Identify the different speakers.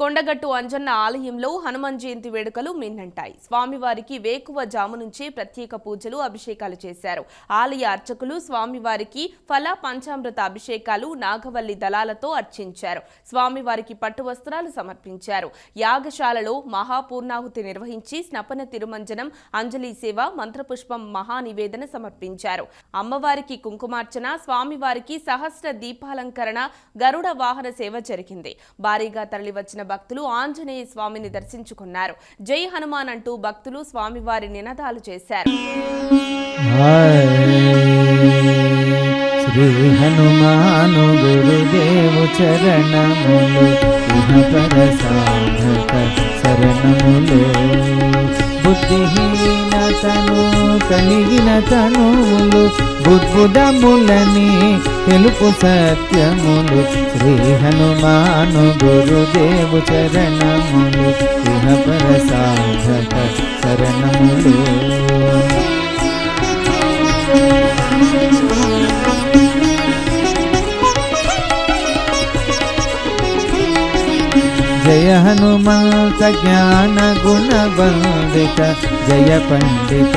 Speaker 1: కొండగట్టు అంజన్న ఆలయంలో హనుమాన్ జయంతి వేడుకలు మిన్నంటాయి. స్వామివారికి వేకువ జాము నుంచి ప్రత్యేక పూజలు అభిషేకాలు చేశారు. ఆలయ అర్చకులు స్వామివారికి ఫల పంచామృత అభిషేకాలు నాగవల్లి దళాలతో అర్చించారు. స్వామివారికి పట్టు వస్త్రాలు సమర్పించారు. యాగశాలలో మహాపూర్ణాహుతి నిర్వహించి స్నపన తిరుమంజనం అంజలి సేవ మంత్రపుష్పం మహానివేదన సమర్పించారు. అమ్మవారికి కుంకుమార్చన స్వామివారికి సహస్ర దీపాలంకరణ గరుడ వాహన సేవ జరిగింది. భారీగా తరలివచ్చిన భక్తులు ఆంజనేయ స్వామిని దర్శించుకున్నారు. జై హనుమాన్ అంటూ భక్తులు స్వామివారి నినాదాలు చేశారు.
Speaker 2: శ్రీ హనుమాను గురుదేవు చరణములు ఇహపర సాధక శరణములు. బుద్ధిహీనతను కలిగిన తనువులు బుద్బుదములని తెలుపు సత్యములు శ్రీ హనుమాను గురుదేవు చరణములు ఇహపర సాధక శరణములు జయ హనుమంత జ్ఞాన గుణ వందిత జయ పండిత